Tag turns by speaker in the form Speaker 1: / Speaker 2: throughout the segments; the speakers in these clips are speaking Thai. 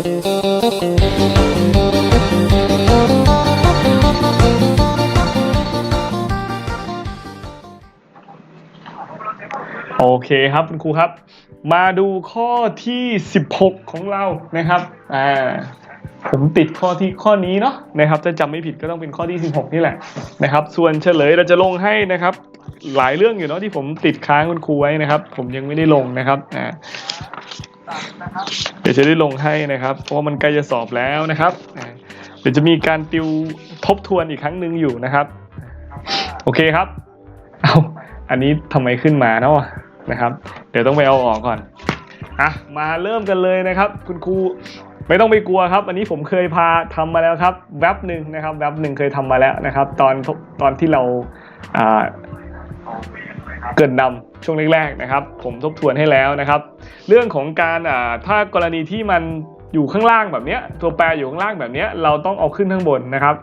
Speaker 1: โอเคครับคุณครูครับ มาดูข้อที่ 16 ของเรานะครับอ่าผมติดข้อที่ข้อนี้เนาะนะครับถ้าจำไม่ผิดก็ต้องเป็นข้อที่ 16 นี่แหละนะครับ ส่วนเฉลยเราจะลงให้นะครับ หลายเรื่องอยู่เนาะที่ผมติดค้างคุณครูไว้นะครับ ผมยังไม่ได้ลงนะครับอ่า เดี๋ยวจะได้ลงให้นะครับ เพราะมันใกล้จะสอบแล้วนะครับ เดี๋ยวจะมีการติวทบทวนอีกครั้งหนึ่งอยู่นะครับ โอเคครับ เอาอันนี้ทำไมขึ้นมาเนาะนะครับ เดี๋ยวต้องไปเอาออกก่อนอะมาเริ่มกันเลยนะครับ คุณครูไม่ต้องไปกลัวครับ อันนี้ผมเคยพาทำมาแล้วครับ แว็บหนึ่งนะครับ แว็บหนึ่งเคยทำมาแล้วนะครับ ตอนตอนที่เราอ่า เกิดนำช่วงแรกๆนะครับ ผมทบทวนให้แล้วนะครับ เรื่องของการถ้ากรณีที่มันอยู่ข้างล่างแบบเนี้ยตัวแปรอยู่ข้างล่างแบบเนี้ยเราต้องเอาขึ้นข้างบนนะครับ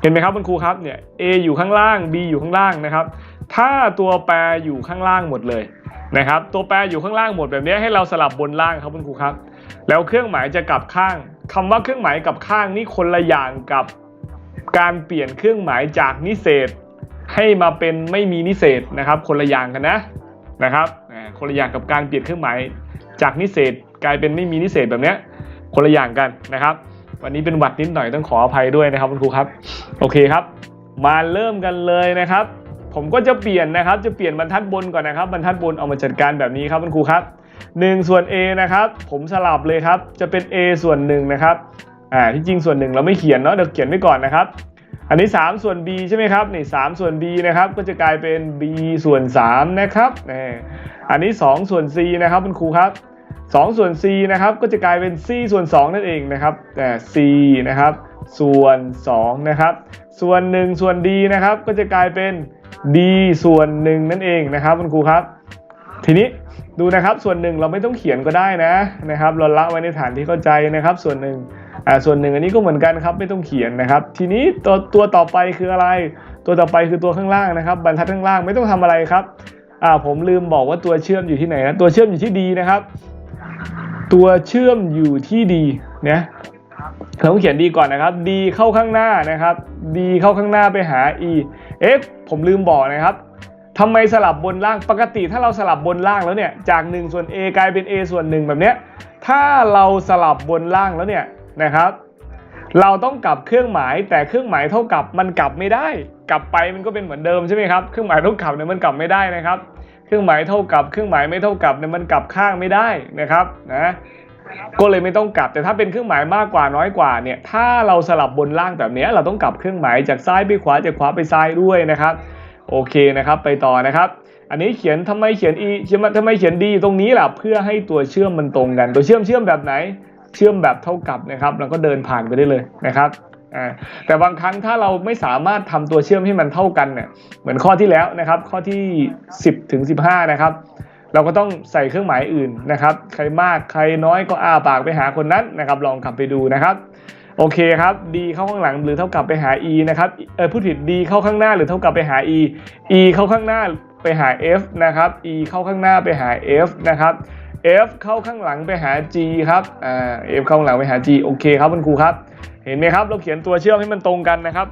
Speaker 1: เห็นไหมครับคุณครูครับเนี่ย A อยู่ข้างล่าง B อยู่ข้างล่างนะครับ ถ้าตัวแปรอยู่ข้างล่างหมดเลยนะครับ ตัวแปรอยู่ข้างล่างหมดแบบนี้ให้เราสลับบนล่างครับคุณครูครับ แล้วเครื่องหมายจะกลับข้างคำว่าเครื่องหมายกลับข้างนี่คนละอย่างกับการเปลี่ยนเครื่องหมายจากนิเศษ ให้มาเป็นไม่มีนิเศษนะครับ คนละอย่างกันนะนะครับคนละอย่างกับการเปลี่ยนเครื่องหมายจากนิเศษกลายเป็นไม่มีนิเศษแบบเนี้ยคนละอย่างกันนะครับ วันนี้เป็นหวัดนิดหน่อยต้องขออภัยด้วยนะครับคุณครูครับโอเคครับ มาเริ่มกันเลยนะครับ ผมก็จะเปลี่ยนนะครับ จะเปลี่ยนบรรทัดบนก่อนนะครับ บรรทัดบนเอามาจัดการแบบนี้ครับคุณครูครับ1ส่วน a นะครับ ผมสลับเลยครับ จะเป็น a ส่วน1นะครับอ่าที่จริงส่วน1เราไม่เขียนเนาะเดี๋ยวเขียนไว้ก่อนนะครับ อันนี้ 3 ส่วน b ใช่ไหมครับนี่3ส่วน b นะครับก็จะกลายเป็น b ส่วน3นะครับนี่อันนี้ 2 ส่วน c นะครับคุณครูครับ2ส่วน c นะครับก็จะกลายเป็น c ส่วน 2 นั่นเองนะครับแต่ c นะครับส่วน2นะครับส่วน 1 ส่วน d นะครับก็จะกลายเป็น d ส่วน 1 นั่นเองนะครับคุณครูครับ ทีนี้ดูนะครับส่วนหนึ่งเราไม่ต้องเขียนก็ได้นะนะครับเราละไว้ในฐานที่เข้าใจนะครับส่วนหนึ่ง อ่าส่วนหนึ่งอันนี้ก็เหมือนกันครับไม่ต้องเขียนนะครับ ทีนี้ตัวตัวต่อไปคืออะไร ตัวต่อไปคือตัวข้างล่างนะครับ บรรทัดข้างล่างไม่ต้องทำอะไรครับอ่าผมลืมบอกว่าตัวเชื่อมอยู่ที่ไหนนะตัวเชื่อมอยู่ที่ d นะครับ ตัวเชื่อมอยู่ที่ d นะเราต้องเขียน d ก่อนนะครับ d เข้าข้างหน้านะครับ d เข้าข้างหน้าไปหา e เอ๊ะผมลืมบอกนะครับทำไมสลับบนล่างปกติถ้าเราสลับบนล่างแล้วเนี่ยจาก1ส่วน a กลายเป็น a ส่วน1แบบเนี้ยถ้าเราสลับบนล่างแล้วเนี่ย นะครับ เราต้องกลับเครื่องหมายแต่เครื่องหมายเท่ากับมันกลับไม่ได้ กลับไปมันก็เป็นเหมือนเดิมใช่ไหมครับเครื่องหมายเท่ากับเนี่ยมันกลับไม่ได้นะครับ เครื่องหมายเท่ากับเครื่องหมายไม่เท่ากับเนี่ยมันกลับข้างไม่ได้นะครับนะก็เลยไม่ต้องกลับแต่ถ้าเป็นเครื่องหมายมากกว่าน้อยกว่าเนี่ยถ้าเราสลับบนล่างแบบนี้เราต้องกลับเครื่องหมายจากซ้ายไปขวาจากขวาไปซ้ายด้วยนะครับโอเคนะครับไปต่อนะครับ อันนี้เขียนทำไมเขียน e เขียนมาทำไมเขียน d ตรงนี้ล่ะเพื่อให้ตัวเชื่อมมันตรงกัน ตัวเชื่อมเชื่อมแบบไหน เชื่อมแบบเท่ากับนะครับเราก็เดินผ่านไปได้เลยนะครับแต่บางครั้งถ้าเราไม่สามารถทำตัวเชื่อมให้มันเท่ากันเนี่ยเหมือนข้อที่แล้วนะครับ ข้อที่ 10ถึง15 นะครับ เราก็ต้องใส่เครื่องหมายอื่นนะครับ ใครมากใครน้อยก็อ้าปากไปหาคนนั้นนะครับ ลองกลับไปดูนะครับโอเคครับ d เข้าข้างหลังหรือเท่ากับไปหา e นะครับเออพูดผิด d เข้าข้างหน้าหรือเท่ากับไปหา e e เข้าข้างหน้า ไปหา f นะครับ e เข้าข้างหน้าไปหา f นะครับ f เข้าข้างหลังไปหา g ครับอ่า f เข้าข้างหลังไปหา g โอเคครับคุณครูครับ เห็นไหมครับ เราเขียนตัวเชื่อมให้มันตรงกันนะครับ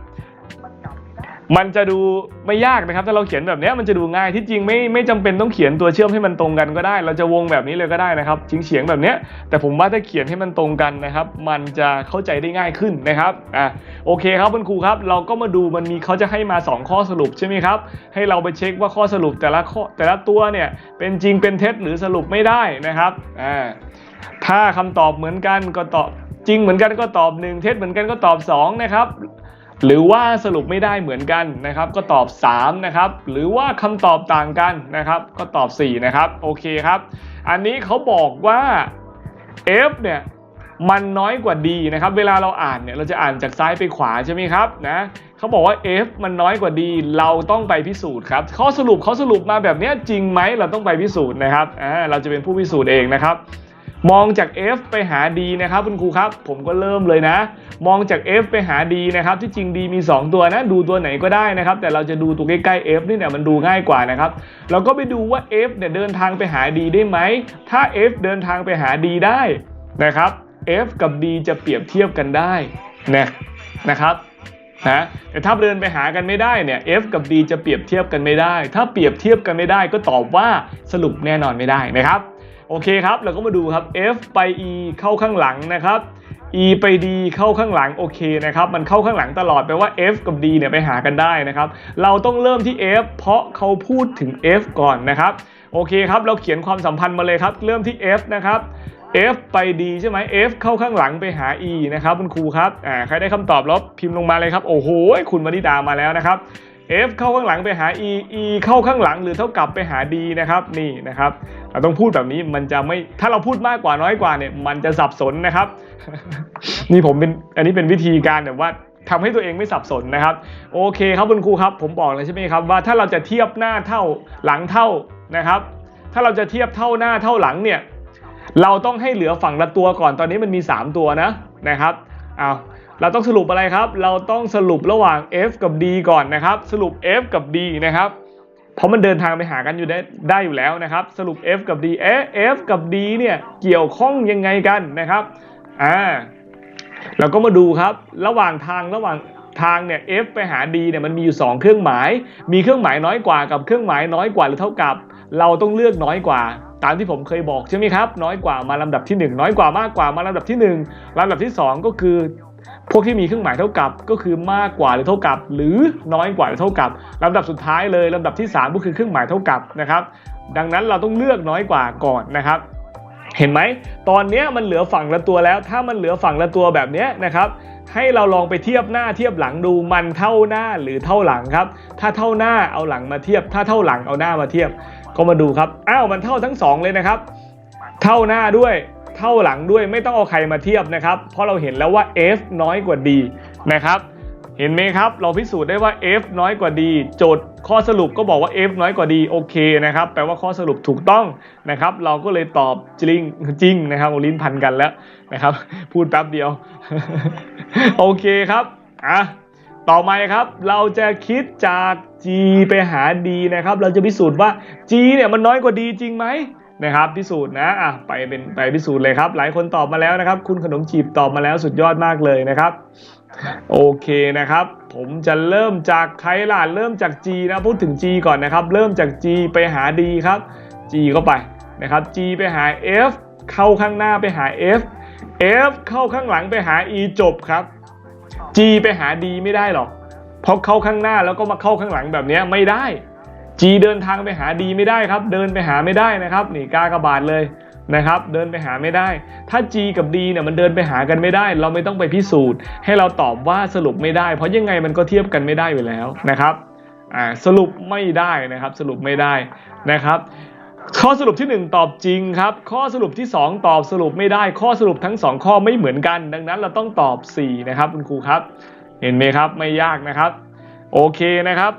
Speaker 1: มันจะดูไม่ยากนะครับถ้าเราเขียนแบบนี้มันจะดูง่ายที่จริงไม่ไม่จำเป็นต้องเขียนตัวเชื่อมให้มันตรงกันก็ได้ เราจะวงแบบนี้เลยก็ได้นะครับชิงเฉียงแบบนี้แต่ผมว่าถ้าเขียนให้มันตรงกันนะครับ มันจะเข้าใจได้ง่ายขึ้นนะครับอ่าโอเคครับคุณครูครับ เราก็มาดูมันมีเขาจะให้มา 2 ข้อสรุปใช่ไหมครับให้เราไปเช็คว่าข้อสรุปแต่ละข้อแต่ละตัวเนี่ยเป็นจริงเป็นเท็จหรือสรุปไม่ได้นะครับอ่าถ้าคำตอบเหมือนกันก็ตอบจริงเหมือนกันก็ตอบ 1 เท็จเหมือนกันก็ตอบ2นะครับ หรือว่าสรุปไม่ได้เหมือนกันนะครับ ก็ตอบ 3 นะครับ หรือว่าคำตอบต่างกันนะครับ ก็ตอบ 4 นะครับ โอเคครับ อันนี้เขาบอกว่า f เนี่ยมันน้อยกว่า d นะครับ เวลาเราอ่านเนี่ยเราจะอ่านจากซ้ายไปขวาใช่ไหมครับนะเขาบอกว่า f มันน้อยกว่า d เราต้องไปพิสูจน์ครับข้อสรุปเขาสรุปมาแบบนี้จริงไหมเราต้องไปพิสูจน์นะครับอ่าเราจะเป็นผู้พิสูจน์เองนะครับ มองจาก F ไปหา D นะครับคุณครูครับ ผมก็เริ่มเลยนะ มองจาก F ไปหา D นะครับที่จริง D มี 2 ตัวนะ ดูตัวไหนก็ได้นะครับ แต่เราจะดูตัวใกล้ๆ F นี่เนี่ยมันดูง่ายกว่านะครับเราก็ไปดูว่า F เนี่ยเดินทางไปหา D ได้ไหม ถ้า F เดินทางไปหา D ได้นะครับ f กับ d จะเปรียบเทียบกันได้นะนะครับนะแต่ถ้าเดินไปหากันไม่ได้เนี่ย f กับ d จะเปรียบเทียบกันไม่ได้ ถ้าเปรียบเทียบกันไม่ได้ก็ตอบว่าสรุปแน่นอนไม่ได้นะครับ โอเคครับ เราก็มาดูครับ f ไป e เข้าข้างหลังนะครับ e ไป d เข้าข้างหลังโอเคนะครับ มันเข้าข้างหลังตลอดแปลว่า f กับ d เนี่ยไปหากันได้นะครับ เราต้องเริ่มที่ f เพราะเขาพูดถึง f ก่อนนะครับโอเคครับ เราเขียนความสัมพันธ์มาเลยครับ เริ่มที่ f นะครับ f ไป d ใช่ไหม f เข้าข้างหลังไปหา e นะครับคุณครูครับอ่าใครได้คำตอบลบพิมพ์ลงมาเลยครับ โอ้โห คุณวนิดามาแล้วนะครับ f เข้าข้างหลังไปหา e e เข้าข้างหลังหรือเท่ากับไปหา d นะครับนี่นะครับเราต้องพูดแบบนี้มันจะไม่ถ้าเราพูดมากกว่าน้อยกว่าเนี่ยมันจะสับสนนะครับ นี่ผมเป็นอันนี้เป็นวิธีการแบบว่าทำให้ตัวเองไม่สับสนนะครับ โอเคครับคุณครูครับผมบอกเลยใช่ไหมครับว่าถ้าเราจะเทียบหน้าเท่าหลังเท่านะครับ ถ้าเราจะเทียบเท่าหน้าเท่าหลังเนี่ยเราต้องให้เหลือฝั่งละตัวก่อนตอนนี้มันมี 3 ตัวนะนะครับเอา เราต้องสรุปอะไรครับ เราต้องสรุประหว่าง f กับ d ก่อนนะครับ สรุป f กับ d นะครับ เพราะมันเดินทางไปหากันอยู่ได้ได้อยู่แล้วนะครับ สรุป f กับ d เอ๊ะ f กับ d เนี่ยเกี่ยวข้องยังไงกันนะครับอ่าเราก็มาดูครับระหว่างทางระหว่างทางเนี่ย f ไปหา d เนี่ยมันมีอยู่ 2 เครื่องหมาย มีเครื่องหมายน้อยกว่ากับเครื่องหมายน้อยกว่าหรือเท่ากับ เราต้องเลือกน้อยกว่า ตามที่ผมเคยบอกใช่ไหมครับ น้อยกว่ามาลำดับที่ 1 น้อยกว่ามากกว่ามาลำดับที่ 1ลำดับที่ 2 ก็คือ พวกที่มีเครื่องหมายเท่ากับก็คือมากกว่าหรือเท่ากับ หรือน้อยกว่าหรือเท่ากับลำดับสุดท้ายเลยลำดับที่ 3 ก็คือเครื่องหมายเท่ากับนะครับ ดังนั้นเราต้องเลือกน้อยกว่าก่อนนะครับ เห็นไหมตอนนี้มันเหลือฝั่งละตัวแล้ว ถ้ามันเหลือฝั่งละตัวแบบนี้นะครับ ให้เราลองไปเทียบหน้าเทียบหลังดูมันเท่าหน้าหรือเท่าหลังครับ ถ้าเท่าหน้าเอาหลังมาเทียบ ถ้าเท่าหลังเอาหน้ามาเทียบ ก็มาดูครับอ้าวมันเท่าทั้งสองเลยนะครับ เท่าหน้าด้วย เท่าหลังด้วยไม่ต้องเอาใครมาเทียบนะครับ เพราะเราเห็นแล้วว่า f น้อยกว่า d นะครับ เห็นไหมครับ เราพิสูจน์ได้ว่า f น้อยกว่า d โจทย์ข้อสรุปก็บอกว่า f น้อยกว่า d โอเคนะครับ แปลว่าข้อสรุปถูกต้องนะครับ เราก็เลยตอบจริงจริงนะครับโอลิ้นพันกันแล้วนะครับ พูดแป๊บเดียว โอเคครับอะต่อมาครับเราจะคิดจาก g ไปหา d นะครับ เราจะพิสูจน์ว่า g เนี่ยมันน้อยกว่า d จริงไหม นะครับพิสูจน์นะอะไปเป็นไปพิสูจน์เลยครับ หลายคนตอบมาแล้วนะครับ คุณขนมจีบตอบมาแล้วสุดยอดมากเลยนะครับ โอเคนะครับ ผมจะเริ่มจากใครล่ะเริ่มจาก G นะพูดถึง G ก่อนนะครับ เริ่มจาก G ไปหา D ครับ G เข้าไปนะครับ G ไปหา F เข้าข้างหน้าไปหา F F เข้าข้างหลังไปหา E จบครับ G ไปหา D ไม่ได้หรอกเพราะเข้าข้างหน้าแล้วก็มาเข้าข้างหลังแบบนี้ไม่ได้ G เดินทางไปหา D ไม่ได้ครับ เดินไปหาไม่ได้นะครับนี่กากระบาดเลยนะครับ เดินไปหาไม่ได้ ถ้า G กับ D เนี่ยมันเดินไปหากันไม่ได้ เราไม่ต้องไปพิสูจน์ ให้เราตอบว่าสรุปไม่ได้ เพราะยังไงมันก็เทียบกันไม่ได้อยู่แล้วนะครับอ่าสรุปไม่ได้นะครับ สรุปไม่ได้นะครับ ข้อสรุปที่ 1 ตอบจริงครับ ข้อสรุปที่ 2 ตอบสรุปไม่ได้ ข้อสรุปทั้ง 2 ข้อไม่เหมือนกัน ดังนั้นเราต้องตอบ 4 นะครับคุณครูครับ เห็นไหมครับไม่ยากนะครับ โอเคนะครับ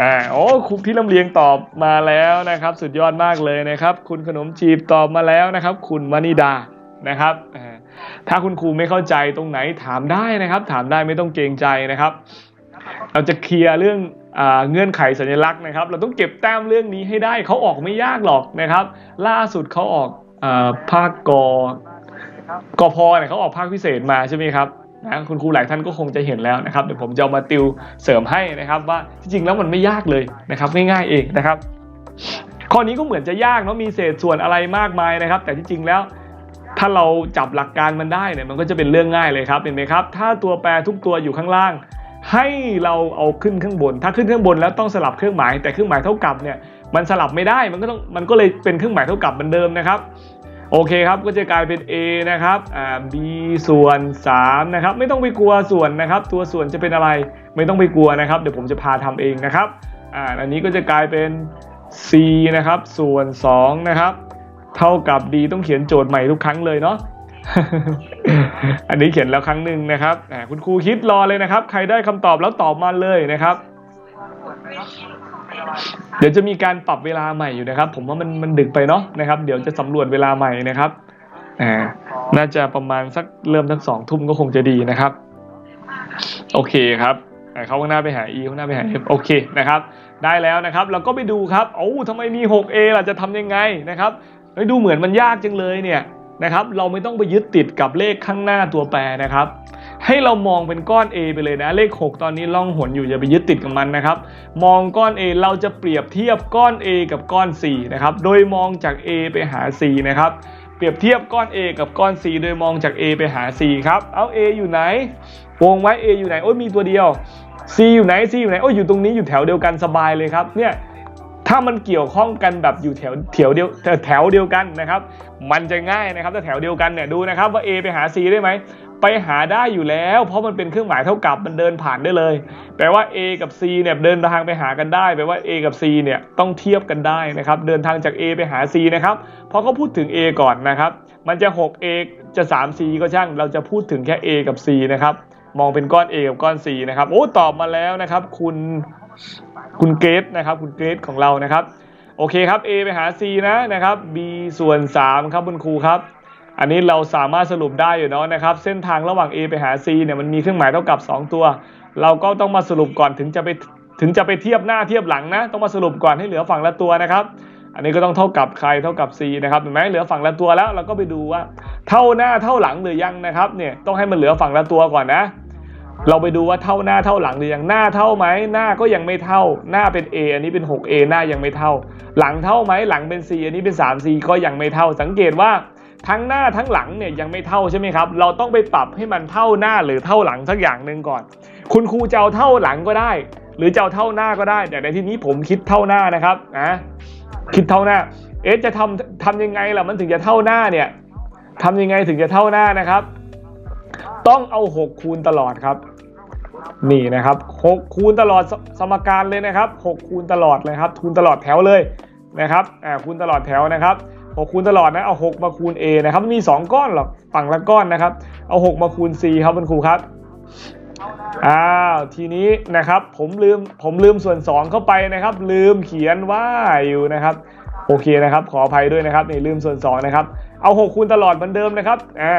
Speaker 1: อ่าโอ้ครูพี่ลำเลียงตอบมาแล้วนะครับ สุดยอดมากเลยนะครับ คุณขนมจีบตอบมาแล้วนะครับ คุณวนิดานะครับถ้าคุณครูไม่เข้าใจตรงไหนถามได้นะครับ ถามได้ไม่ต้องเกรงใจนะครับ เราจะเคลียร์เรื่องอเงื่อนไขสัญลักษณ์นะครับ เราต้องเก็บแต้มเรื่องนี้ให้ได้เขาออกไม่ยากหรอกนะครับ ล่าสุดเขาออกอภาคกกพเนี่ยเขาออกภาคพิเศษมาใช่ไหมครับ นะคุณครูหลายท่านก็คงจะเห็นแล้วนะครับเดี๋ยวผมจะเอามาติวเสริมให้นะครับว่าที่จริงแล้วมันไม่ยากเลยนะครับง่ายๆเองนะครับ ข้อนี้ก็เหมือนจะยากเนาะมีเศษส่วนอะไรมากมายนะครับ แต่ที่จริงแล้วถ้าเราจับหลักการมันได้เนี่ยมันก็จะเป็นเรื่องง่ายเลยครับเห็นไหมครับ ถ้าตัวแปรทุกตัวอยู่ข้างล่าง ให้เราเอาขึ้นข้างบน ถ้าขึ้นข้างบนแล้วต้องสลับเครื่องหมาย แต่เครื่องหมายเท่ากับเนี่ยมันสลับไม่ได้มันก็ต้องมันก็เลยเป็นเครื่องหมายเท่ากับเหมือนเดิมนะครับ โอเคครับก็จะกลายเป็น A นะครับอ่า B ส่วน3นะครับไม่ต้องไปกลัวส่วนนะครับ ตัวส่วนจะเป็นอะไรไม่ต้องไปกลัวนะครับ เดี๋ยวผมจะพาทำเองนะครับอ่าอันนี้ก็จะกลายเป็น C นะครับส่วน2นะครับเท่ากับ D ต้องเขียนโจทย์ใหม่ทุกครั้งเลยเนาะอันนี้เขียนแล้วครั้งหนึ่งนะครับคุณครูคิดรอเลยนะครับ ใครได้คำตอบแล้วตอบมาเลยนะครับ เดี๋ยวจะมีการปรับเวลาใหม่อยู่นะครับ ผมว่ามันมันดึกไปเนาะนะครับ เดี๋ยวจะสำรวจเวลาใหม่นะครับอ่าน่าจะประมาณสักเริ่มทั้งสองทุ่มก็คงจะดีนะครับ โอเคครับเขาข้างหน้าไปหา e ข้างหน้าไปหา f โอเคนะครับ ได้แล้วนะครับ เราก็ไปดูครับโอ้ทำไมมี 6a ล่ะจะทำยังไงนะครับดูเหมือนมันยากจังเลยเนี่ยนะครับ เราไม่ต้องไปยึดติดกับเลขข้างหน้าตัวแปรนะครับ ให้เรามองเป็นก้อน A ไปเลยนะ เลข 6 ตอนนี้ล่องหนอยู่อย่าไปยึดติดกับมันนะครับ มองก้อน A เราจะเปรียบเทียบก้อน A กับก้อน C นะครับ โดยมองจาก A ไปหา C นะครับ เปรียบเทียบก้อน A กับก้อน C โดยมองจาก A ไปหา C ครับ เอา A อยู่ไหน วงไว้ A อยู่ไหน โอ้ยมีตัวเดียว C อยู่ไหน C อยู่ไหน โอ้ยอยู่ตรงนี้อยู่แถวเดียวกันสบายเลยครับ เนี่ยถ้ามันเกี่ยวข้องกันแบบอยู่แถวแถวเดียวแถวเดียวกันนะครับ มันจะง่ายนะครับถ้าแถวเดียวกันเนี่ยดูนะครับว่า A ไปหา C ได้ไหม ไปหาได้อยู่แล้ว เพราะมันเป็นเครื่องหมายเท่ากับมันเดินผ่านได้เลย แปลว่า A กับ C เนี่ยเดินทางไปหากันได้แปลว่า A กับ C เนี่ยต้องเทียบกันได้นะครับ เดินทางจาก A ไปหา C นะครับเพราะเขาพูดถึง A ก่อนนะครับ มันจะ 6A จะ 3C ก็ช่าง เราจะพูดถึงแค่ A กับ C นะครับ มองเป็นก้อน A กับก้อน C นะครับ โอ้ตอบมาแล้วนะครับ คุณคุณเกรดนะครับ คุณเกรดของเรานะครับ โอเคครับ A ไปหา C นะนะครับ B ส่วน3ครับคุณครูครับ อันนี้เราสามารถสรุปได้อยู่เนาะนะครับ เส้นทางระหว่าง A ไปหา C เนี่ยมันมีเครื่องหมายเท่ากับ 2 ตัว เราก็ต้องมาสรุปก่อนถึงจะไปถึงจะไปเทียบหน้าเทียบหลังนะ ต้องมาสรุปก่อนให้เหลือฝั่งละตัวนะครับ อันนี้ก็ต้องเท่ากับใครเท่ากับ C นะครับเห็นไหมเหลือฝั่งละตัวแล้วเราก็ไปดูว่า เท่าหน้าเท่าหลังหรือยังนะครับเนี่ยต้องให้มันเหลือฝั่งละตัวก่อนนะ เราไปดูว่าเท่าหน้าเท่าหลังหรือยังหน้าเท่าไหมหน้าก็ยังไม่เท่า หน้าเป็น A อันนี้เป็น 6A หน้ายังไม่เท่า หลังเท่าไหมหลังเป็น C อันนี้เป็น 3C ก็ยังไม่เท่า สังเกตว่า ทั้งหน้าทั้งหลังเนี่ยยังไม่เท่าใช่ไหมครับ เราต้องไปปรับให้มันเท่าหน้าหรือเท่าหลังสักอย่างหนึ่งก่อน คุณครูจะเอาเท่าหลังก็ได้ หรือจะเอาเท่าหน้าก็ได้ แต่ในที่นี้ผมคิดเท่าหน้านะครับนะคิดเท่าหน้า เอ๊ะจะทำทำยังไงล่ะมันถึงจะเท่าหน้าเนี่ยทำยังไงถึงจะเท่าหน้านะครับ ต้องเอา 6 คูณตลอดครับ นี่นะครับ 6 คูณตลอดสสมการเลยนะครับ 6 คูณตลอดเลยครับ คูณตลอดแถวเลยนะครับอ่าคูณตลอดแถวนะครับ 6คูณตลอดนะ เอา6มาคูณ A นะครับมันมี2ก้อนหรอกฝั่งละก้อนนะครับ เอา6มาคูณ C ครับคุณครูครับอ้าวทีนี้นะครับผมลืมผมลืมส่วน 2 เข้าไปนะครับ ลืมเขียนว่าอยู่นะครับ โอเคนะครับ ขออภัยด้วยนะครับนี่ลืมส่วน2นะครับเอา6คูณตลอดเหมือนเดิมนะครับอ่า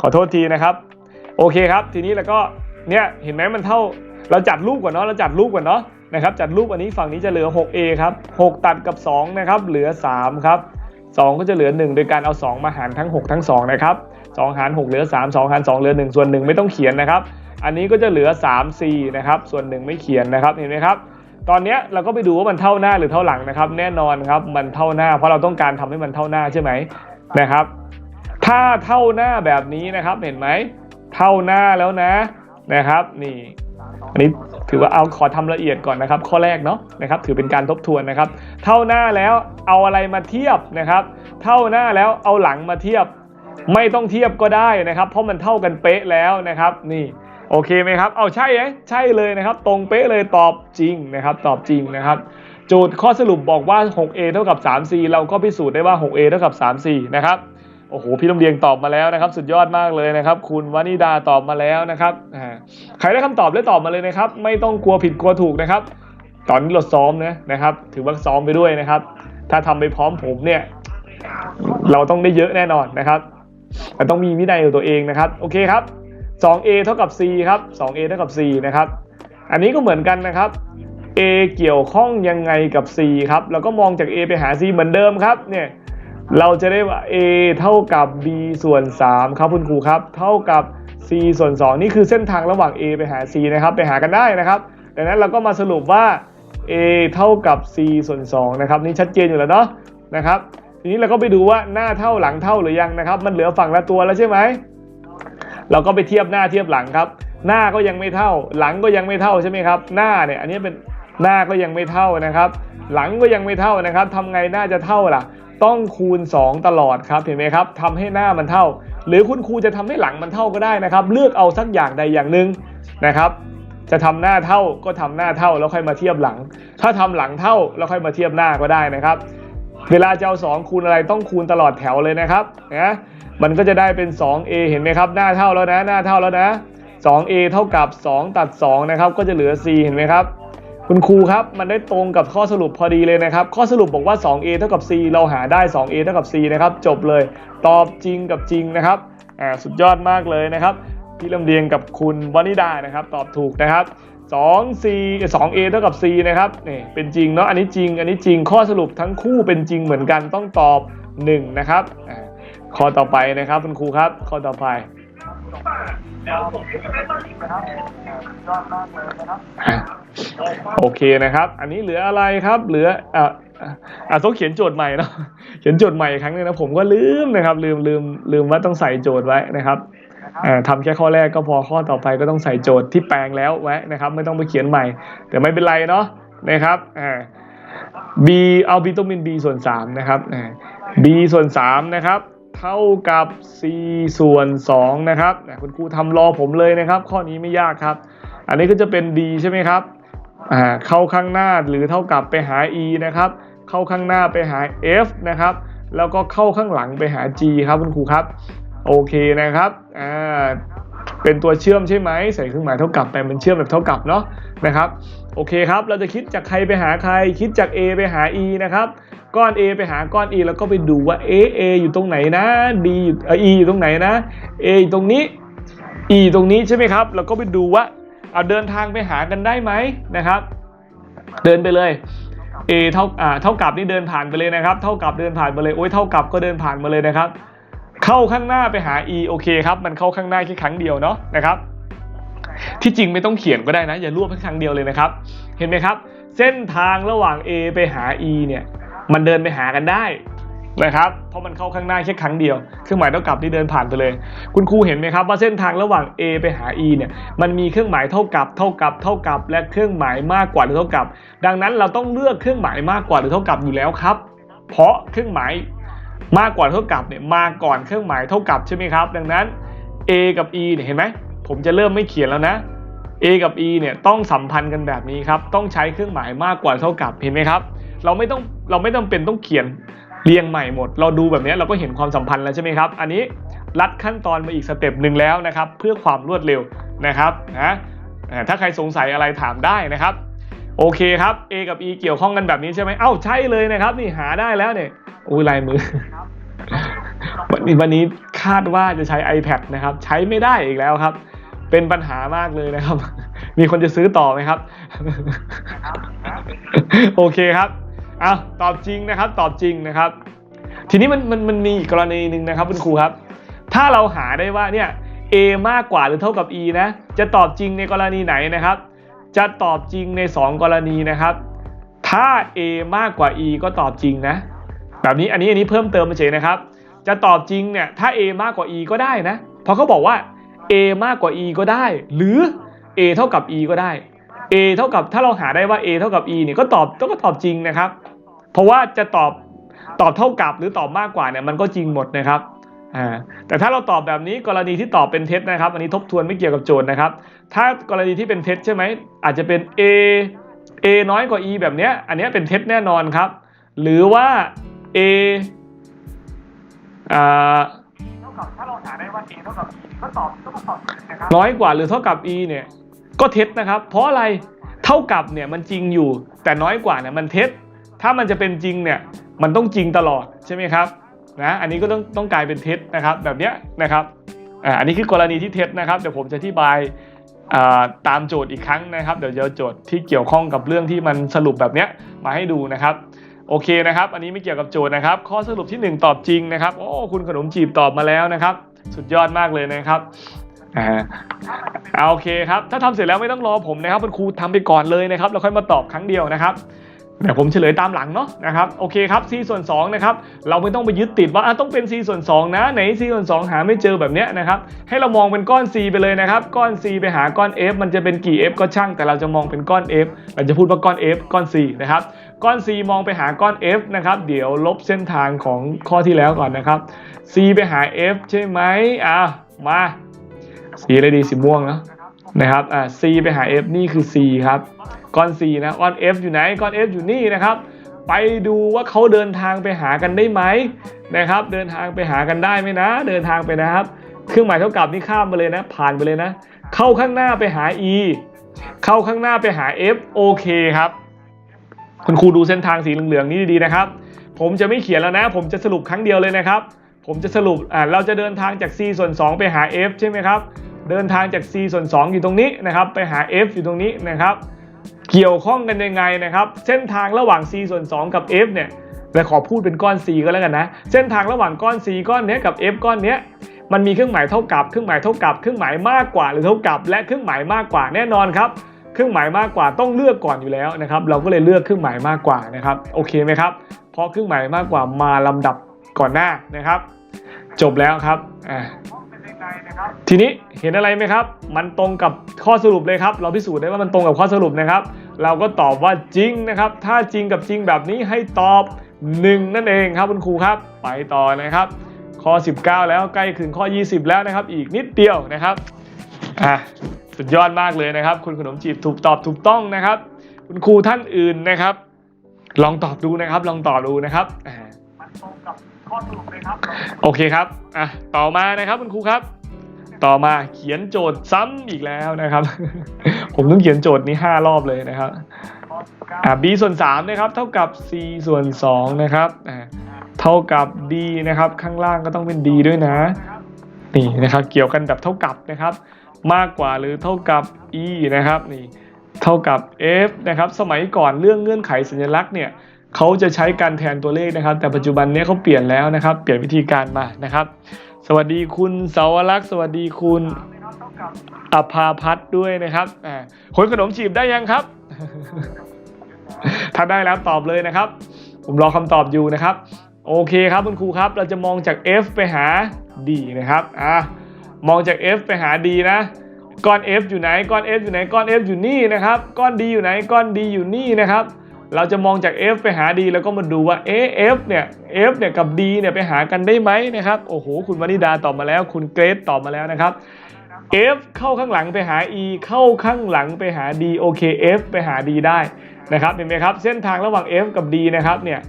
Speaker 1: ขอโทษทีนะครับ โอเคครับ ทีนี้แล้วก็เนี่ยเห็นไหมมันเท่า เราจัดรูปก่อนเนาะเราจัดรูปก่อนเนาะนะครับ จัดรูปอันนี้ฝั่งนี้จะเหลือ 6a ครับ6ตัดกับ2นะครับเหลือ3ครับ 2 ก็จะเหลือ 1 โดยการเอา 2 มาหารทั้ง 6 ทั้ง 2 นะครับ 2 หาร 6 เหลือ 3 2 หาร 2 เหลือ 1 ส่วน 1 ไม่ต้องเขียนนะครับ อันนี้ก็จะเหลือ 3c นะครับ ส่วน 1 ไม่เขียนนะครับ เห็นไหมครับ ตอนนี้เราก็ไปดูว่ามันเท่าหน้าหรือเท่าหลังนะครับ แน่นอนครับ มันเท่าหน้า เพราะเราต้องการทำให้มันเท่าหน้าใช่ไหมนะครับ ถ้าเท่าหน้าแบบนี้นะครับ เห็นไหม เท่าหน้าแล้วนะ นะครับ นี่ อันนี้ถือว่าเอาขอทำละเอียดก่อนนะครับ ข้อแรกเนาะนะครับ ถือเป็นการทบทวนนะครับ เท่าหน้าแล้วเอาอะไรมาเทียบนะครับ เท่าหน้าแล้วเอาหลังมาเทียบ ไม่ต้องเทียบก็ได้นะครับ เพราะมันเท่ากันเป๊ะแล้วนะครับ นี่โอเคไหมครับ เอาใช่ไหมใช่เลยนะครับ ตรงเป๊ะเลยตอบจริงนะครับ ตอบจริงนะครับโจทย์ข้อสรุปบอกว่า 6a เท่ากับ 3c เราก็พิสูจน์ได้ว่า 6a เท่ากับ 3c นะครับ โอ้โหพี่ลำเลียงตอบมาแล้วนะครับ สุดยอดมากเลยนะครับ คุณวานิดาตอบมาแล้วนะครับใครได้คำตอบได้ตอบมาเลยนะครับ ไม่ต้องกลัวผิดกลัวถูกนะครับ ตอนนี้เราซ้อมนะนะครับ ถือว่าซ้อมไปด้วยนะครับ ถ้าทำไปพร้อมผมเนี่ย เราต้องได้เยอะแน่นอนนะครับมันต้องมีวินัยของตัวเองนะครับ โอเคครับ 2a เท่ากับ c ครับ 2a เท่ากับ c นะครับ อันนี้ก็เหมือนกันนะครับ a เกี่ยวข้องยังไงกับ c ครับเราก็มองจาก a ไปหา c เหมือนเดิมครับ เนี่ย เราจะได้ว่า a เท่ากับ b ส่วน 3 ครับคุณครูครับ เท่ากับ c ส่วน 2 นี่คือเส้นทางระหว่าง a ไปหา c นะครับไปหากันได้นะครับ ดังนั้นเราก็มาสรุปว่า a เท่ากับ c ส่วน2นะครับนี่ชัดเจนอยู่แล้วเนาะนะครับ ทีนี้เราก็ไปดูว่าหน้าเท่าหลังเท่าหรือยังนะครับ มันเหลือฝั่งละตัวแล้วใช่ไหมเราก็ไปเทียบหน้าเทียบหลังครับ หน้าก็ยังไม่เท่า หลังก็ยังไม่เท่าใช่ไหมครับ หน้าเนี่ยอันนี้เป็นหน้าก็ยังไม่เท่านะครับ หลังก็ยังไม่เท่านะครับทำไงหน้าจะเท่าล่ะ ต้องคูณ 2 ตลอดครับเห็นไหมครับทำให้หน้ามันเท่า หรือคุณครูจะทำให้หลังมันเท่าก็ได้นะครับ เลือกเอาสักอย่างใดอย่างหนึ่งนะครับ จะทำหน้าเท่าก็ทำหน้าเท่าแล้วค่อยมาเทียบหลัง ถ้าทำหลังเท่าแล้วค่อยมาเทียบหน้าก็ได้นะครับ เวลาจะเอา2คูณอะไรต้องคูณตลอดแถวเลยนะครับนะมันก็จะได้เป็น 2a เห็นไหมครับ หน้าเท่าแล้วนะ หน้าเท่าแล้วนะ 2a เท่ากับ 2 ตัด2นะครับก็จะเหลือ c เห็นไหมครับ คุณครูครับมันได้ตรงกับข้อสรุปพอดีเลยนะครับ ข้อสรุปบอกว่า 2a เท่ากับ c เราหาได้ 2a เท่ากับ c นะครับ จบเลย ตอบจริงกับจริงนะครับอ่าสุดยอดมากเลยนะครับพี่ลำเลียงกับคุณวนิดานะครับ ตอบถูกนะครับ 2 c 2 a เท่ากับ c นะครับนี่เป็นจริงเนาะอันนี้จริง อันนี้จริงข้อสรุปทั้งคู่เป็นจริงเหมือนกันต้องตอบ 1 นะครับอ่าข้อต่อไปนะครับคุณครูครับข้อต่อไป อะโอเคนะครับ อันนี้เหลืออะไรครับ เหลืออะอะอะต้องเขียนโจทย์ใหม่เนาะเขียนโจทย์ใหม่อีกครั้งหนึงนะผมก็ลืมนะครับ ลืมลืมลืมว่าต้องใส่โจทย์ไว้นะครับอ่าทำแค่ข้อแรกก็พอข้อต่อไปก็ต้องใส่โจทย์ที่แปลงแล้วไว้นะครับ ไม่ต้องไปเขียนใหม่ แต่ไม่เป็นไรเนาะนะครับอ่า b เอา b ต้องเป็น b ส่วน3นะครับอ่า b ส่วน3นะครับ เท่ากับ c ส่วน2นะครับคุณครูทำรอผมเลยนะครับ ข้อนี้ไม่ยากครับ อันนี้ก็จะเป็น d ใช่ไหมครับเข้าข้างหน้าหรือเท่ากับไปหา e นะครับ เข้าข้างหน้าไปหา f นะครับ แล้วก็เข้าข้างหลังไปหา g ครับคุณครูครับโอเคนะครับอ่าเป็นตัวเชื่อมใช่ไหมใส่เครื่องหมายเท่ากับไปเป็นเชื่อมแบบเท่ากับเนาะนะครับ โอเคครับ เราจะคิดจากใครไปหาใคร คิดจาก A ไปหา E นะครับ ก้อน A ไปหาก้อน E แล้วก็ไปดูว่า A A อยู่ตรงไหนนะ D อยู่เอ่อ E อยู่ตรงไหนนะ A อยู่ตรงนี้ E ตรงนี้ใช่ไหมครับ แล้วก็ไปดูว่าเอาเดินทางไปหากันได้ไหมนะครับ เดินไปเลย A เท่าอ่าเท่ากับนี่เดินผ่านไปเลยนะครับ เท่ากับเดินผ่านไปเลย โอ้ยเท่ากับก็เดินผ่านมาเลยนะครับ เข้าข้างหน้าไปหา E โอเคครับ มันเข้าข้างหน้าแค่ครั้งเดียวเนาะนะครับ ที่จริงไม่ต้องเขียนก็ได้นะ อย่ารวบแค่ครั้งเดียวเลยนะครับ เห็นไหมครับ เส้นทางระหว่าง A ไปหา E เนี่ยมันเดินไปหากันได้นะครับ เพราะมันเข้าข้างหน้าแค่ครั้งเดียว เครื่องหมายเท่ากับที่เดินผ่านไปเลย คุณครูเห็นไหมครับว่าเส้นทางระหว่าง A ไปหา E เนี่ย มันมีเครื่องหมายเท่ากับ เท่ากับ เท่ากับ และเครื่องหมายมากกว่าหรือเท่ากับ ดังนั้นเราต้องเลือกเครื่องหมายมากกว่าหรือเท่ากับอยู่แล้วครับ เพราะเครื่องหมายมากกว่าเท่ากับเนี่ยมาก่อนเครื่องหมายเท่ากับใช่ไหมครับ ดังนั้น A กับ E เนี่ยเห็นไหม ผมจะเริ่มไม่เขียนแล้วนะ A กับ E เนี่ยต้องสัมพันธ์กันแบบนี้ครับ ต้องใช้เครื่องหมายมากกว่าเท่ากับเห็นไหมครับ เราไม่ต้องเราไม่จำเป็นต้องเขียนเรียงใหม่หมด เราดูแบบนี้เราก็เห็นความสัมพันธ์แล้วใช่ไหมครับ อันนี้ลัดขั้นตอนมาอีกสเต็ปหนึ่งแล้วนะครับ เพื่อความรวดเร็วนะครับนะอ่าถ้าใครสงสัยอะไรถามได้นะครับ โอเคครับ A กับ E เกี่ยวข้องกันแบบนี้ใช่ไหมเอ้าใช่เลยนะครับ นี่หาได้แล้วเนี่ยอุ้ยลายมือวันนี้วันนี้คาดว่าจะใช้ iPad นะครับ ใช้ไม่ได้อีกแล้วครับ เป็นปัญหามากเลยนะครับ มีคนจะซื้อต่อไหมครับ โอเคครับอะตอบจริงนะครับ ตอบจริงนะครับ ทีนี้มันมันมันมีอีกกรณีหนึ่งนะครับคุณครูครับ ถ้าเราหาได้ว่าเนี่ย A มากกว่าหรือเท่ากับ E นะ จะตอบจริงในกรณีไหนนะครับ จะตอบจริงใน 2 กรณีนะครับ ถ้า A มากกว่า E ก็ตอบจริงนะ แบบนี้อันนี้อันนี้เพิ่มเติมมาเฉยนะครับ จะตอบจริงเนี่ยถ้า A มากกว่า E ก็ได้นะ เพราะเขาบอกว่า A มากกว่า E ก็ได้ หรือ A เท่ากับ E ก็ได้ A เท่ากับถ้าเราหาได้ว่า A เท่ากับ E เนี่ยก็ตอบก็ตอบจริงนะครับ เพราะว่าจะตอบตอบเท่ากับหรือตอบมากกว่าเนี่ยมันก็จริงหมดนะครับอ่าแต่ถ้าเราตอบแบบนี้กรณีที่ตอบเป็นเท็จนะครับ อันนี้ทบทวนไม่เกี่ยวกับโจทย์นะครับ ถ้ากรณีที่เป็นเท็จใช่ไหมอาจจะเป็น A A น้อยกว่า E แบบเนี้ยอันนี้เป็นเท็จแน่นอนครับ หรือว่า A อ่า
Speaker 2: กับถ้าเราหาได้ว่า a เท่ากับ b ก็ตอบก็มาตอบนะครับ
Speaker 1: น้อยกว่าหรือเท่ากับ e เนี่ยก็เท็จนะครับ เพราะอะไรเท่ากับเนี่ยมันจริงอยู่ แต่น้อยกว่าเนี่ยมันเท็จ ถ้ามันจะเป็นจริงเนี่ยมันต้องจริงตลอดใช่ไหมครับนะอันนี้ก็ต้องต้องกลายเป็นเท็จนะครับ แบบเนี้ยนะครับอ่าอันนี้คือกรณีที่เท็จนะครับเดี๋ยวผมจะอธิบายตามโจทย์อีกครั้งนะครับ เดี๋ยวจะเอโจทย์ที่เกี่ยวข้องกับเรื่องที่มันสรุปแบบเนี้ยมาให้ดูนะครับ โอเคนะครับ อันนี้ไม่เกี่ยวกับโจทย์นะครับ ข้อสรุปที่หนึ่งตอบจริงนะครับ โอ้ คุณขนมจีบตอบมาแล้วนะครับ สุดยอดมากเลยนะครับอ่าเอาโอเคครับ ถ้าทำเสร็จแล้วไม่ต้องรอผมนะครับคุณครูทำไปก่อนเลยนะครับ แล้วค่อยมาตอบครั้งเดียวนะครับเดี๋ยวผมเฉลยตามหลังเนาะนะครับโอเคครับ c ส่วน2นะครับเราไม่ต้องไปยึดติดว่าต้องเป็น c ส่วน2นะไหน c ส่วน2 หาไม่เจอแบบเนี้ยนะครับให้เรามองเป็นก้อน c ไปเลยนะครับก้อน c ไปหาก้อน f มันจะเป็นกี่ f ก็ช่างแต่เราจะมองเป็นก้อน f เราจะพูดว่าก้อน f ก้อน c นะครับ ก้อน c มองไปหาก้อน f นะครับ เดี๋ยวลบเส้นทางของข้อที่แล้วก่อนนะครับ c ไปหา f ใช่ไหมอะมาสีอะไรดีสีม่วงเนะนะครับอ่า c ไปหา f นี่คือ c ครับก้อน c นะก้อน f อยู่ไหนก้อน f อยู่นี่นะครับ ไปดูว่าเขาเดินทางไปหากันได้ไหมนะครับ เดินทางไปหากันได้ไหมนะ เดินทางไปนะครับ เครื่องหมายเท่ากับนี่ข้ามไปเลยนะ ผ่านไปเลยนะ เข้าข้างหน้าไปหา e เข้าข้างหน้าไปหา f โอเคครับ คุณครูดูเส้นทางสีเหลืองๆนี้ดีๆนะครับ ผมจะไม่เขียนแล้วนะ ผมจะสรุปครั้งเดียวเลยนะครับ ผมจะสรุปอ่าเราจะเดินทางจาก c ส่วน 2 ไปหา f ใช่ไหมครับ เดินทางจาก c ส่วน 2 อยู่ตรงนี้นะครับ ไปหา f อยู่ตรงนี้นะครับ เกี่ยวข้องกันยังไงนะครับ เส้นทางระหว่าง c ส่วน 2 กับ f เนี่ยแต่ขอพูดเป็นก้อน C ก็แล้วกันนะ เส้นทางระหว่างก้อน C ก้อนเนี้ยกับ F ก้อนเนี้ยมันมีเครื่องหมายเท่ากับ เครื่องหมายเท่ากับ เครื่องหมายมากกว่าหรือเท่ากับ และเครื่องหมายมากกว่าแน่นอนครับ เครื่องหมายมากกว่าต้องเลือกก่อนอยู่แล้วนะครับ เราก็เลยเลือกเครื่องหมายมากกว่านะครับโอเคไหมครับเพราะเครื่องหมายมากกว่ามาลำดับก่อนหน้านะครับ จบแล้วครับอ่า
Speaker 2: เป็นยังไงนะครับ
Speaker 1: ทีนี้เห็นอะไรไหมครับ มันตรงกับข้อสรุปเลยครับ เราพิสูจน์ได้ว่ามันตรงกับข้อสรุปนะครับ เราก็ตอบว่าจริงนะครับ ถ้าจริงกับจริงแบบนี้ให้ตอบ 1 นั่นเองครับคุณครูครับ ไปต่อนะครับ ข้อ 19 แล้วใกล้ถึงข้อ 20 แล้วนะครับ อีกนิดเดียวนะครับอะ สุดยอดมากเลยนะครับ คุณขนมจีบถูกตอบถูกต้องนะครับ คุณครูท่านอื่นนะครับ ลองตอบดูนะครับ ลองตอบดูนะครับอ่า
Speaker 2: มันตรงกับข้อสรุปเลยครับ
Speaker 1: โอเคครับอะต่อมานะครับคุณครูครับ ต่อมาเขียนโจทย์ซ้ำอีกแล้วนะครับ ผมต้องเขียนโจทย์นี้5รอบเลยนะครับ
Speaker 2: ข้อสิบเก้า
Speaker 1: อ่า b ส่วน3นะครับ เท่ากับ c ส่วน2นะครับอ่าเท่ากับ d นะครับ ข้างล่างก็ต้องเป็น d ด้วยนะ
Speaker 2: นะครับ
Speaker 1: นี่นะครับ เกี่ยวกันแบบเท่ากับนะครับ มากกว่าหรือเท่ากับ e นะครับนี่เท่ากับ f นะครับสมัยก่อนเรื่องเงื่อนไขสัญลักษณ์เนี่ยเขาจะใช้การแทนตัวเลขนะครับ แต่ปัจจุบันนี้เขาเปลี่ยนแล้วนะครับ เปลี่ยนวิธีการมานะครับ สวัสดีคุณเสาวรักษ์สวัสดีคุณอภาพัฒน์ด้วยนะครับคนขนมจีบได้ยังครับ ถ้าได้แล้วตอบเลยนะครับ ผมรอคำตอบอยู่นะครับ โอเคครับคุณครูครับ เราจะมองจาก F ไปหา D นะครับ อะ มองจาก F ไปหา D นะ ก้อน F อยู่ไหน ก้อน F อยู่ไหน ก้อน F อยู่นี่นะครับ ก้อน D อยู่ไหน ก้อน D อยู่นี่นะครับ เราจะมองจาก F ไปหา D แล้วก็มาดูว่าเอ๊ f เนี่ย F เนี่ยกับ D เนี่ยไปหากันได้ไหมนะครับ โอ้โห คุณวนิดาตอบมาแล้ว คุณเกรซตอบมาแล้วนะครับ F เข้าข้างหลังไปหา E เข้าข้างหลังไปหา D โอเค F ไปหา D ได้นะครับเห็นไหมครับ เส้นทางระหว่าง F กับ D นะครับเนี่ย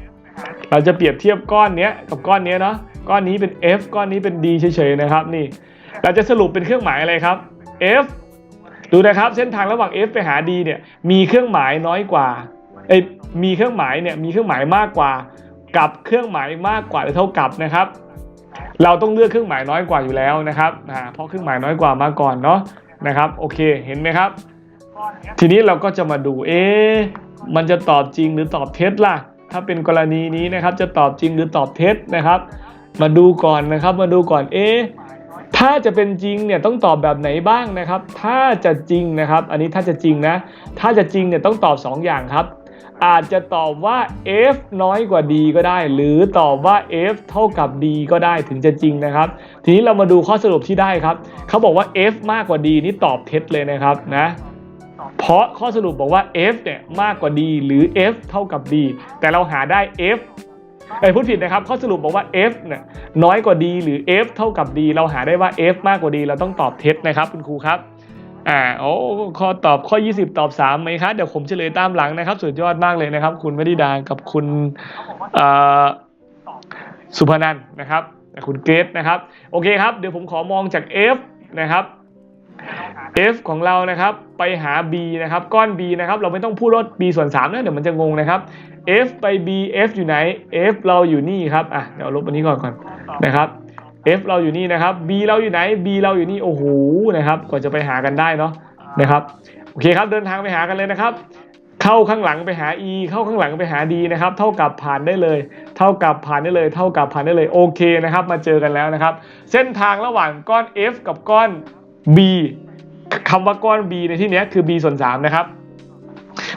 Speaker 1: เราจะเปรียบเทียบก้อนเนี้ยกับก้อนเนี้ยเนาะก้อนนี้เป็น F ก้อนนี้เป็น D เฉยๆนะครับนี่ เราจะสรุปเป็นเครื่องหมายอะไรครับ F ดูนะครับเส้นทางระหว่าง F ไปหา D เนี่ยมีเครื่องหมายน้อยกว่าเอ้มีเครื่องหมายเนี่ยมีเครื่องหมายมากกว่า กับเครื่องหมายมากกว่าหรือเท่ากับนะครับ เราต้องเลือกเครื่องหมายน้อยกว่าอยู่แล้วนะครับเพราะเครื่องหมายน้อยกว่ามาก่อนเนาะนะครับโอเคเห็นไหมครับ ทีนี้เราก็จะมาดูเอ๊มันจะตอบจริงหรือตอบเท็จล่ะ ถ้าเป็นกรณีนี้นะครับจะตอบจริงหรือตอบเท็จนะครับ มาดูก่อนนะครับมาดูก่อนเอ๊ ถ้าจะเป็นจริงเนี่ยต้องตอบแบบไหนบ้างนะครับ ถ้าจะจริงนะครับ อันนี้ถ้าจะจริงนะ ถ้าจะจริงเนี่ยต้องตอบ 2 อย่างครับ อาจจะตอบว่า f น้อยกว่า d ก็ได้ หรือตอบว่า f เท่ากับ d ก็ได้ถึงจะจริงนะครับ ทีนี้เรามาดูข้อสรุปที่ได้ครับ เขาบอกว่า f มากกว่า d นี่ตอบเท็จเลยนะครับนะเพราะข้อสรุปบอกว่า f เนี่ยมากกว่า d หรือ f เท่ากับ d แต่เราหาได้ f เอ้พูดผิดนะครับข้อสรุปบอกว่า f เนี่ยน้อยกว่า d หรือ f เท่ากับ d เราหาได้ว่า f มากกว่า d เราต้องตอบเท็จนะครับคุณครูครับอ่าโอ้ข้อตอบข้อ 20 ตอบ3ไหมครับเดี๋ยวผมเฉลยตามหลังนะครับ สุดยอดมากเลยนะครับ คุณวนิดากับคุณสุพนันนะครับคุณเกรซนะครับ โอเคครับ เดี๋ยวผมขอมองจาก f นะครับ f ของเรานะครับไปหา b นะครับก้อน b นะครับเราไม่ต้องพูดว่า b ส่วน3นะเดี๋ยวมันจะงงนะครับ f ไป b f อยู่ไหน f เราอยู่นี่ครับอะเดี๋ยวลบอันนี้ก่อนก่อนนะครับ f เราอยู่นี่นะครับ b เราอยู่ไหน b เราอยู่นี่โอ้โหนะครับกว่าจะไปหากันได้เนาะนะครับโอเคครับเดินทางไปหากันเลยนะครับ เข้าข้างหลังไปหา e เข้าข้างหลังไปหา d นะครับ เท่ากับผ่านได้เลย เท่ากับผ่านได้เลย เท่ากับผ่านได้เลยโอเคนะครับ มาเจอกันแล้วนะครับ เส้นทางระหว่างก้อน f กับก้อน b คำว่าก้อน b ในที่นี้คือ b ส่วน3นะครับ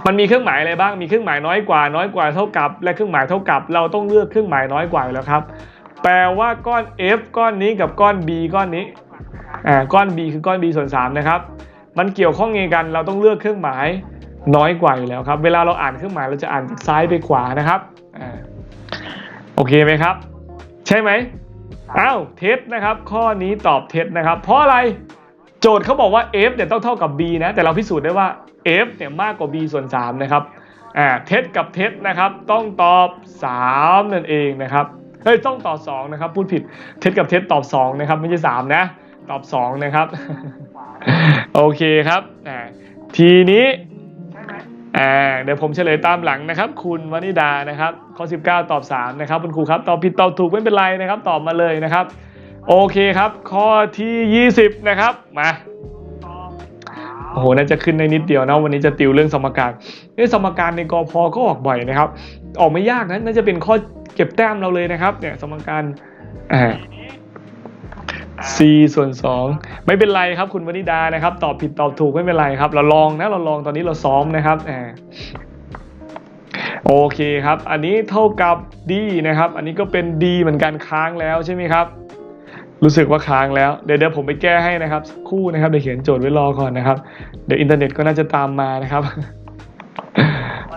Speaker 1: มันมีเครื่องหมายอะไรบ้าง มีเครื่องหมายน้อยกว่า น้อยกว่าเท่ากับ และเครื่องหมายเท่ากับ เราต้องเลือกเครื่องหมายน้อยกว่าอยู่แล้วครับ แปลว่าก้อน f ก้อนนี้กับก้อน b ก้อนนี้ อ่า ก้อน b คือก้อน b ส่วน3นะครับ มันเกี่ยวข้องไงกัน เราต้องเลือกเครื่องหมายน้อยกว่าอยู่แล้วครับ เวลาเราอ่านเครื่องหมายเราจะอ่านจากซ้ายไปขวานะครับ อ่า โอเคไหมครับ ใช่ไหมอ้าว เท็จนะครับ ข้อนี้ตอบเท็จนะครับ เพราะอะไร จทย์เขาบอกว่า f เนี่ยต้องเท่ากับ b นะ แต่เราพิสูจน์ได้ว่า f เนี่ยมากกว่า b ส่วน 3 นะครับ อ่า เท็จกับเท็จนะครับ ต้องตอบ 3 นั่นเองนะครับ เฮ้ย ต้องตอบ 2 นะครับ พูดผิด เท็จกับเท็จตอบ 2 นะครับ ไม่ใช่ 3 นะ ตอบ 2 นะครับ โอเคครับ อ่า ทีนี้ อ่า เดี๋ยวผมเฉลยตามหลังนะครับ คุณวนิดานะครับ ข้อ 19 ตอบ 3 นะครับ คุณครูครับ ตอบผิดตอบถูกไม่เป็นไรนะครับ ตอบมาเลยนะครับ โอเคครับ ข้อที่ 20 นะครับ มาโอ้โหน่าจะขึ้นในนิดเดียวนะวันนี้จะติวเรื่องสมการนี่สมการในกอพอก็ออกบ่อยนะครับ ออกไม่ยากนะน่าจะเป็นข้อเก็บแต้มเราเลยนะครับ เนี่ยสมการอ่า c ส่วน 2 ไม่เป็นไรครับคุณวนิดานะครับ ตอบผิดตอบถูกไม่เป็นไรครับ เราลองนะเราลองตอนนี้เราซ้อมนะครับอ่าโอเคครับ อันนี้เท่ากับ d นะครับ อันนี้ก็เป็น d เหมือนกันค้างแล้วใช่ไหมครับ รู้สึกว่าค้างแล้ว เดี๋ยวเดี๋ยวผมไปแก้ให้นะครับสักครู่นะครับเดี๋ยวเขียนโจทย์ไว้รอก่อนนะครับ เดี๋ยวอินเทอร์เน็ตก็น่าจะตามมานะครับ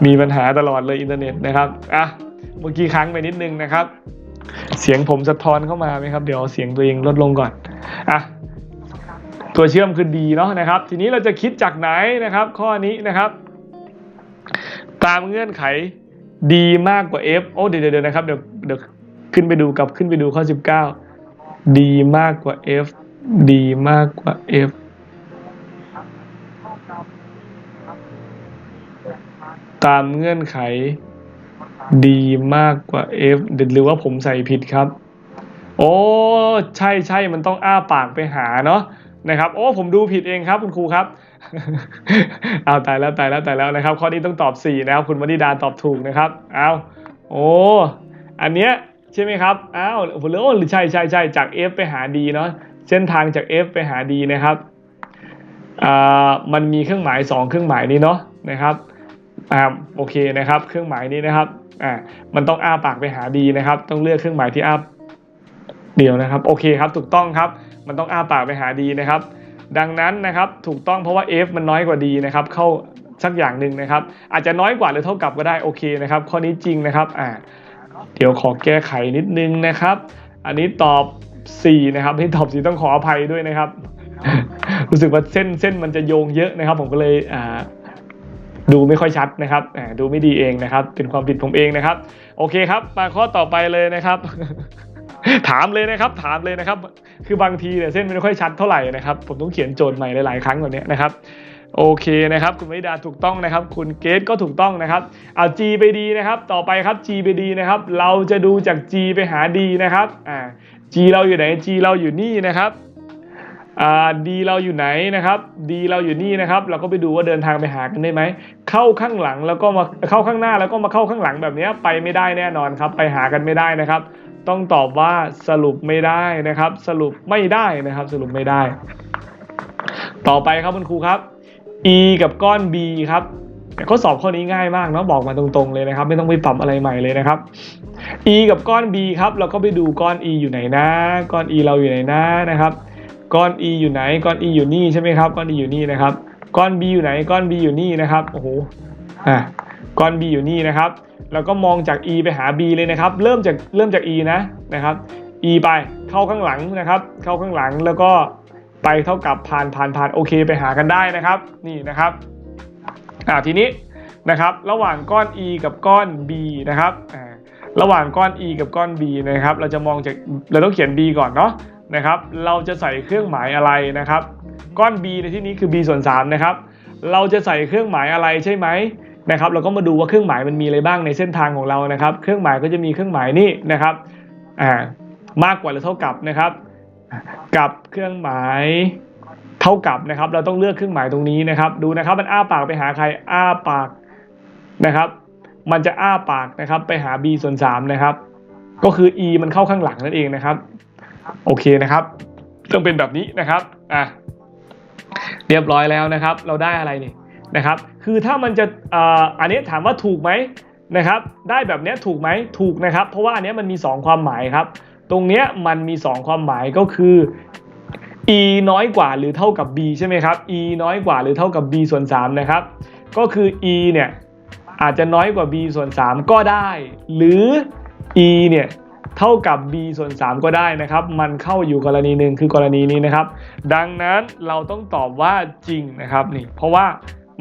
Speaker 1: มีปัญหาตลอดเลยอินเทอร์เน็ตนะครับอะเมื่อกี้ค้างไปนิดนึงนะครับ เสียงผมสะท้อนเข้ามาไหมครับ เดี๋ยวเสียงตัวเองลดลงก่อนอะตัวเชื่อมคือดีเนาะนะครับ ทีนี้เราจะคิดจากไหนนะครับ ข้อนี้นะครับ ตามเงื่อนไขดีมากกว่า f โอ้เดี๋ยวเดี๋ยวนะครับเดี๋ยวเดี๋ยวขึ้นไปดูกลับขึ้นไปดูข้อ 19 ดีมากกว่า f ดีมากกว่า f ตามเงื่อนไขดีมากกว่า f หรือว่าผมใส่ผิดครับ โอ้ใช่ใช่มันต้องอ้าปากไปหาเนาะนะครับโอ้ผมดูผิดเองครับคุณครูครับเอาตายแล้วตายแล้วตายแล้วนะครับ ข้อนี้ต้องตอบ 4 นะครับ คุณวนิดาตอบถูกนะครับ เอาโอ้อันเนี้ย ใช่ไหมครับ อ้าวผมเลยโอ้ใช่ใช่ใช่จาก f ไปหา d เนาะเส้นทางจาก f ไปหา d นะครับอ่ามันมีเครื่องหมาย 2 เครื่องหมายนี้เนาะนะครับอ่าโอเคนะครับ เครื่องหมายนี้นะครับอ่ามันต้องอ้าปากไปหา d นะครับ ต้องเลือกเครื่องหมายที่อ้าเดียวนะครับ โอเคครับถูกต้องครับ มันต้องอ้าปากไปหา d นะครับ ดังนั้นนะครับถูกต้องเพราะว่า f มันน้อยกว่า d นะครับ เข้าสักอย่างหนึ่งนะครับ อาจจะน้อยกว่าหรือเท่ากับก็ได้โอเคนะครับ ข้อนี้จริงนะครับอ่า เดี๋ยวขอแก้ไขนิดนึงนะครับ อันนี้ตอบ 4 นะครับที่ตอบ 4 ต้องขออภัยด้วยนะครับ รู้สึกว่าเส้นเส้นมันจะโยงเยอะนะครับ ผมก็เลยดูไม่ค่อยชัดนะครับดูไม่ดีเองนะครับ เป็นความผิดผมเองนะครับ โอเคครับ มาข้อต่อไปเลยนะครับ ถามเลยนะครับ ถามเลยนะครับ คือบางทีเนี่ยเส้นไม่ค่อยชัดเท่าไหร่นะครับ ผมต้องเขียนโจทย์ใหม่หลายๆครั้งแบบนี้นะครับ โอเคนะครับ คุณวิดาถูกต้องนะครับ คุณเกตก็ถูกต้องนะครับเอา G ไป D นะครับ ต่อไปครับ G ไป D นะครับ เราจะดูจาก G ไปหา D นะครับอ่า G เราอยู่ไหน G เราอยู่นี่นะครับอ่า D เราอยู่ไหนนะครับ D เราอยู่นี่นะครับ เราก็ไปดูว่าเดินทางไปหากันได้ไหมเข้าข้างหลังแล้วก็มาเข้าข้างหน้าแล้วก็มาเข้าข้างหลังแบบนี้ไปไม่ได้แน่นอนครับ ไปหากันไม่ได้นะครับ ต้องตอบว่าสรุปไม่ได้นะครับ สรุปไม่ได้นะครับ สรุปไม่ได้ ต่อไปครับคุณครูครับ e กับก้อน b ครับข้อสอบข้อนี้ง่ายมากเนาะบอกมาตรงๆเลยนะครับ ไม่ต้องไปปรับอะไรใหม่เลยนะครับ e กับก้อน b ครับเราก็ไปดูก้อน e อยู่ไหนนะ ก้อน e เราอยู่ไหนนะนะครับ ก้อน e อยู่ไหน ก้อน e อยู่นี่ใช่ไหมครับ ก้อน e อยู่นี่นะครับ ก้อน b อยู่ไหน ก้อน b อยู่นี่นะครับ โอ้โห อะ ก้อน b อยู่นี่นะครับแล้วก็มองจาก e ไปหา b เลยนะครับ เริ่มจากเริ่มจาก e นะนะครับ e ไปเข้าข้างหลังนะครับ เข้าข้างหลังแล้วก็ ไปเท่ากับผ่านผ่านผ่านโอเคไปหากันได้นะครับนี่นะครับอ่าทีนี้นะครับระหว่างก้อน e กับก้อน b นะครับอ่าระหว่างก้อน e กับก้อน b นะครับ เราจะมองจากเราต้องเขียน b ก่อนเนาะนะครับ เราจะใส่เครื่องหมายอะไรนะครับ ก้อน b ในที่นี้คือ b ส่วน3นะครับ เราจะใส่เครื่องหมายอะไรใช่ไหมนะครับ เราก็มาดูว่าเครื่องหมายมันมีอะไรบ้างในเส้นทางของเรานะครับ เครื่องหมายก็จะมีเครื่องหมายนี่นะครับอ่ามากกว่าหรือเท่ากับนะครับ กับเครื่องหมายเท่ากับนะครับ เราต้องเลือกเครื่องหมายตรงนี้นะครับ ดูนะครับ มันอ้าปากไปหาใครอ้าปากนะครับ มันจะอ้าปากนะครับ ไปหา b ส่วน3นะครับ ก็คือ e มันเข้าข้างหลังนั่นเองนะครับ โอเคนะครับ ต้องเป็นแบบนี้นะครับอะเรียบร้อยแล้วนะครับ เราได้อะไรนี่นะครับ คือถ้ามันจะอ่าอันนี้ถามว่าถูกไหมนะครับ ได้แบบนี้ถูกไหมถูกนะครับ เพราะว่าอันนี้มันมี 2 ความหมายครับ ตรงเนี้ยมันมี 2 ความหมายก็คือ e น้อยกว่าหรือเท่ากับ b ใช่ไหมครับ e น้อยกว่าหรือเท่ากับ b ส่วน3นะครับ ก็คือ e เนี่ยอาจจะน้อยกว่า b ส่วน 3 ก็ได้ หรือ e เนี่ยเท่ากับ b ส่วน 3 ก็ได้นะครับ มันเข้าอยู่กรณีหนึ่งคือกรณีนี้นะครับ ดังนั้นเราต้องตอบว่าจริงนะครับนี่เพราะว่า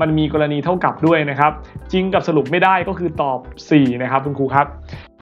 Speaker 1: มันมีกรณีเท่ากับด้วยนะครับ จริงกับสรุปไม่ได้ก็คือตอบ 4 นะครับคุณครูครับ